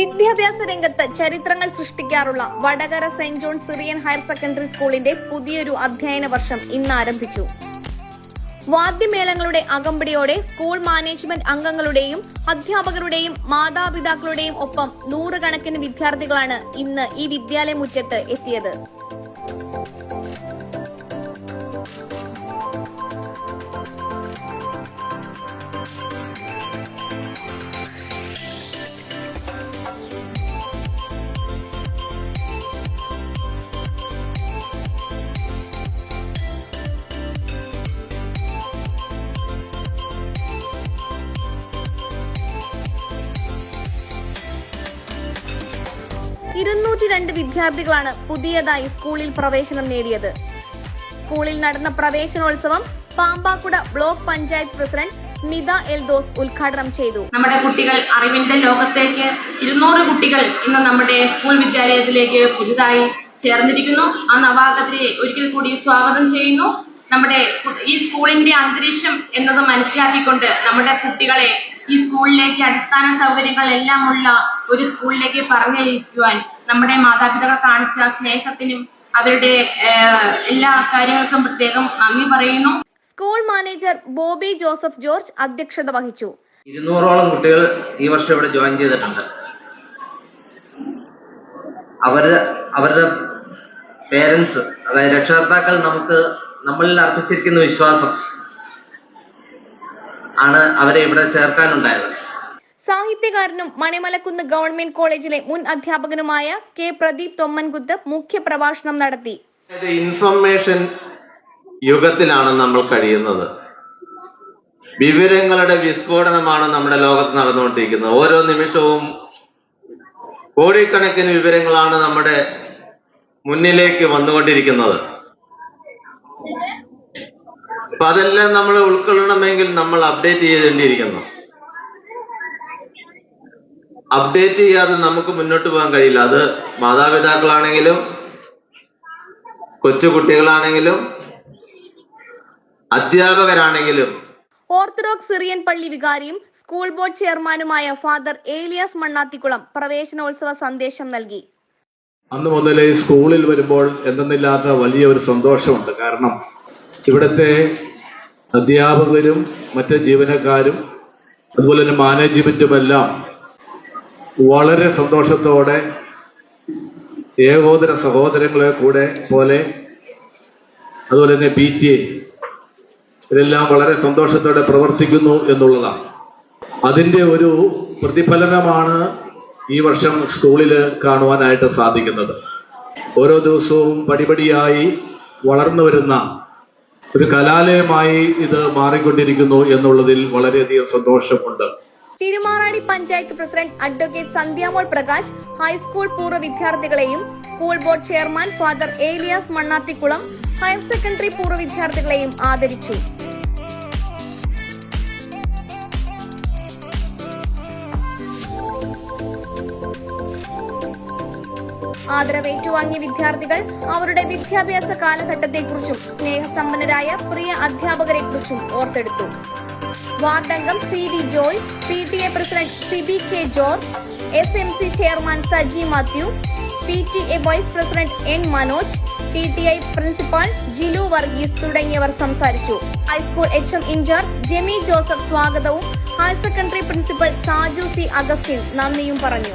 വിദ്യാഭ്യാസ രംഗത്ത് ചരിത്രങ്ങൾ സൃഷ്ടിക്കാറുള്ള Vadakara Saint John Syrian higher secondary സ്കൂളിന്റെ പുതിയൊരു അധ്യയന വർഷം ഇന്ന് ആരംഭിച്ചു. വാദ്യമേളങ്ങളുടെ അകമ്പടിയോടെ സ്കൂൾ മാനേജ്മെന്റ് അംഗങ്ങളുടെയും അധ്യാപകരുടെയും മാതാപിതാക്കളുടെയും ഒപ്പം നൂറുകണക്കിന് വിദ്യാർത്ഥികളാണ് ഇന്ന് ഈ വിദ്യാലയ മുറ്റത്ത് എത്തിയത്. ഇരുന്നൂറ്റി രണ്ട് വിദ്യാർത്ഥികളാണ് പുതിയതായി സ്കൂളിൽ പ്രവേശനം നേടിയത്. സ്കൂളിൽ നടന്ന പ്രവേശനോത്സവം പാമ്പാക്കുട ബ്ലോക്ക് പഞ്ചായത്ത് പ്രസിഡന്റ് സ്മിത എൽദോസ് ഉദ്ഘാടനം ചെയ്തു. നമ്മുടെ കുട്ടികൾ അറിവിന്റെ ലോകത്തേക്ക് ഇരുന്നൂറ് കുട്ടികൾ ഇന്ന് നമ്മുടെ സ്കൂൾ വിദ്യാലയത്തിലേക്ക് പുതുതായി ചേർന്നിരിക്കുന്നു. ആ നവാഗതരെ ഒരിക്കൽ കൂടി സ്വാഗതം ചെയ്യുന്നു. നമ്മുടെ ഈ സ്കൂളിന്റെ അന്തരീക്ഷം എന്നത് മനസ്സിലാക്കിക്കൊണ്ട് നമ്മുടെ കുട്ടികളെ ഈ സ്കൂളിലേക്ക് അടിസ്ഥാന സൗകര്യങ്ങൾ എല്ലാം ഉള്ള ഒരു സ്കൂളിലേക്ക് പറഞ്ഞയക്കുവാൻ നമ്മുടെ മാതാപിതാക്കൾ കാണിച്ച സ്നേഹത്തിനും അവരുടെ എല്ലാ കാര്യങ്ങൾക്കും പ്രത്യേകം നന്ദി പറയുന്നു. School manager Bobby Joseph George അധ്യക്ഷത വഹിച്ചു. ഇരുന്നൂറോളം കുട്ടികൾ ഈ വർഷം ഇവിടെ ജോയിൻ ചെയ്തിട്ടുണ്ട്. അവർ അവരുടെ പേരൻസ് അതായത് രക്ഷകർത്താക്കൾ നമുക്ക് നമ്മളിൽ അർപ്പിച്ചിരിക്കുന്ന വിശ്വാസം ആണ് അവരെ ഇവിടെ ചേർക്കാനുണ്ടായത്. സാഹിത്യകാരനും മണിമലക്കുന്ന് ഗവൺമെന്റ് കോളേജിലെ മുൻ അധ്യാപകനുമായ കെ പ്രദീപ് തൊമ്മൻകുത്ത് മുഖ്യപ്രഭാഷണം നടത്തി. ഇൻഫർമേഷൻ യുഗത്തിലാണ് നമ്മൾ കഴിയുന്നത്. വിവരങ്ങളുടെ വിസ്ഫോടനമാണ് നമ്മുടെ ലോകത്ത് നടന്നുകൊണ്ടിരിക്കുന്നത്. ഓരോ നിമിഷവും കോടിക്കണക്കിന് വിവരങ്ങളാണ് നമ്മുടെ മുന്നിലേക്ക് വന്നുകൊണ്ടിരിക്കുന്നത്. അപ്പൊ അതെല്ലാം നമ്മൾ ഉൾക്കൊള്ളണമെങ്കിൽ നമ്മൾ അപ്ഡേറ്റ് ചെയ്തേണ്ടിയിരിക്കുന്നു. അപ്ഡേറ്റ് ചെയ്യാതെ നമുക്ക് മുന്നോട്ട് പോകാൻ കഴിയില്ല. അത് മാതാപിതാക്കളാണെങ്കിലും കൊച്ചുകുട്ടികളാണെങ്കിലും അധ്യാപകരാണെങ്കിലും. ഓർത്തഡോക്സ് സിറിയൻ പള്ളി വികാരിയും സ്കൂൾ ബോർഡ് ചെയർമാനുമായ ഫാദർ ഏലിയാസ് മണ്ണാത്തിക്കുളം പ്രവേശനോത്സവ സന്ദേശം നൽകി. അന്ന് മുതൽ ഈ സ്കൂളിൽ വരുമ്പോൾ എന്തെന്നില്ലാത്ത വലിയ ഒരു സന്തോഷമുണ്ട്. കാരണം ഇവിടുത്തെ അധ്യാപകരും മറ്റ് ജീവനക്കാരും അതുപോലെ തന്നെ മാനേജ്മെന്റുമെല്ലാം വളരെ സന്തോഷത്തോടെ ഏകോദര സഹോദരങ്ങളെ കൂടെ പോലെ അതുപോലെ തന്നെ പി ടി എ ഇവരെല്ലാം വളരെ സന്തോഷത്തോടെ പ്രവർത്തിക്കുന്നു എന്നുള്ളതാണ്. അതിന്റെ ഒരു പ്രതിഫലനമാണ് ഈ വർഷം സ്കൂളിൽ കാണുവാനായിട്ട് സാധിക്കുന്നത്. ഓരോ ദിവസവും പടിപടിയായി വളർന്നു വരുന്ന ഒരു കലാലയമായി ഇത് മാറിക്കൊണ്ടിരിക്കുന്നു എന്നുള്ളതിൽ വളരെയധികം സന്തോഷമുണ്ട്. Thirumarady panchayat president advocate Sandhyamol Prakash high school പൂർവ വിദ്യാർത്ഥികളെയും school board chairman father Elias Mannathikulam higher secondary പൂർവ വിദ്യാർത്ഥികളെയും ആദരിച്ചു. ആദരവ് ഏറ്റുവാങ്ങിയ വിദ്യാർത്ഥികൾ അവരുടെ വിദ്യാഭ്യാസ കാലഘട്ടത്തെക്കുറിച്ചും സ്നേഹസമ്പന്നരായ പ്രിയ അധ്യാപകരെക്കുറിച്ചും ഓർത്തെടുത്തു. വാർഡംഗം C V Joy P T A president Sibi K George S M C chairman Saji Mathew P T A vice president N Manoj T T I principal Jilu Varghese തുടങ്ങിയവർ സംസാരിച്ചു. High school H M in charge Jemi Joseph സ്വാഗതവും higher secondary principal Saju C Augustine നന്ദിയും പറഞ്ഞു.